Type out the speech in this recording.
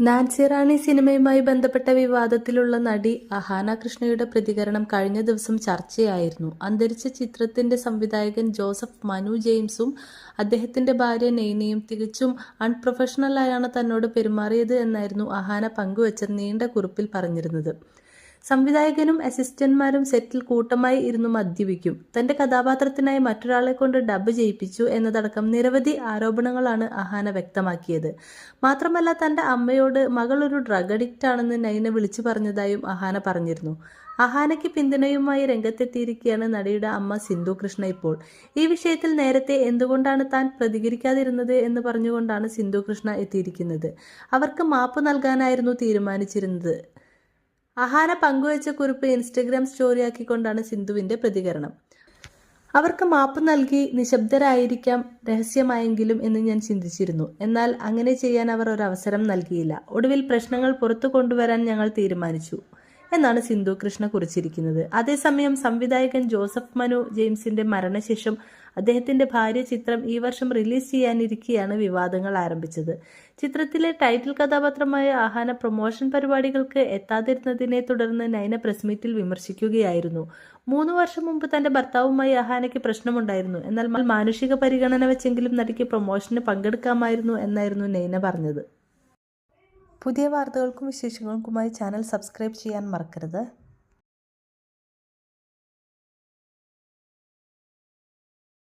Nancy റാണി സിനിമയുമായി ബന്ധപ്പെട്ട വിവാദത്തിലുള്ള നടി അഹാന കൃഷ്ണയുടെ പ്രതികരണം കഴിഞ്ഞ ദിവസം ചർച്ചയായിരുന്നു. അന്തരിച്ച ചിത്രത്തിന്റെ സംവിധായകൻ ജോസഫ് മനു ജെയിംസും അദ്ദേഹത്തിന്റെ ഭാര്യ നെയ്നയും തികച്ചും അൺപ്രൊഫഷണലായാണ് തന്നോട് പെരുമാറിയത് എന്നായിരുന്നു അഹാന പങ്കുവച്ച നീണ്ട കുറിപ്പിൽ പറഞ്ഞിരുന്നത്. സംവിധായകനും അസിസ്റ്റന്റ്മാരും സെറ്റിൽ കൂട്ടമായി ഇരുന്ന് മദ്യപിക്കും. തന്റെ കഥാപാത്രത്തിനായി മറ്റൊരാളെ കൊണ്ട് ഡബ് ചെയ്യിപ്പിച്ചു എന്നതടക്കം നിരവധി ആരോപണങ്ങളാണ് അഹാന വ്യക്തമാക്കിയത്. മാത്രമല്ല തന്റെ അമ്മയോട് മകൾ ഒരു ഡ്രഗ് അഡിക്റ്റ് ആണെന്ന് നൈന വിളിച്ചു പറഞ്ഞതായും അഹാന പറഞ്ഞിരുന്നു. അഹാനയ്ക്ക് പിന്തുണയുമായി രംഗത്തെത്തിയിരിക്കുകയാണ് നടിയുടെ അമ്മ സിന്ധു കൃഷ്ണ ഇപ്പോൾ. ഈ വിഷയത്തിൽ നേരത്തെ എന്തുകൊണ്ടാണ് താൻ പ്രതികരിക്കാതിരുന്നത് എന്ന് പറഞ്ഞുകൊണ്ടാണ് സിന്ധു കൃഷ്ണ എത്തിയിരിക്കുന്നത്. അവർക്ക് മാപ്പ് നൽകാനായിരുന്നു തീരുമാനിച്ചിരുന്നത്. അഹാന പങ്കുവച്ച കുറിപ്പ് ഇൻസ്റ്റഗ്രാം സ്റ്റോറിയാക്കിക്കൊണ്ടാണ് സിന്ധുവിന്റെ പ്രതികരണം. അവർക്ക് മാപ്പ് നൽകി നിശബ്ദരായിരിക്കാം രഹസ്യമായെങ്കിലും എന്ന് ഞാൻ ചിന്തിച്ചിരുന്നു. എന്നാൽ അങ്ങനെ ചെയ്യാൻ അവർ ഒരു അവസരം നൽകിയില്ല. ഒടുവിൽ പ്രശ്നങ്ങൾ പുറത്തു കൊണ്ടുവരാൻ ഞങ്ങൾ തീരുമാനിച്ചു. എന്നാണ് സിന്ധു കൃഷ്ണ കുറിച്ചിരിക്കുന്നത്. അതേസമയം സംവിധായകൻ ജോസഫ് മനു ജെയിംസിന്റെ മരണശേഷം അദ്ദേഹത്തിന്റെ ഭാര്യ ചിത്രം ഈ വർഷം റിലീസ് ചെയ്യാനിരിക്കെയാണ് വിവാദങ്ങൾ ആരംഭിച്ചത്. ചിത്രത്തിലെ ടൈറ്റിൽ കഥാപാത്രമായ ആഹാന പ്രൊമോഷൻ പരിപാടികൾക്ക് എത്താതിരുന്നതിനെ തുടർന്ന് നൈന പ്രസ് മീറ്റിൽ വിമർശിക്കുകയായിരുന്നു. മൂന്ന് വർഷം മുമ്പ് തന്റെ ഭർത്താവുമായി അഹാനയ്ക്ക് പ്രശ്നമുണ്ടായിരുന്നു. എന്നാൽ മാനുഷിക പരിഗണന വെച്ചെങ്കിലും നടിക്ക് പ്രൊമോഷന് പങ്കെടുക്കാമായിരുന്നു എന്നായിരുന്നു നൈന പറഞ്ഞത്. പുതിയ വാർത്തകൾക്കും വിശേഷങ്ങൾക്കുമായി ചാനൽ സബ്സ്ക്രൈബ് ചെയ്യാൻ മറക്കരുത്.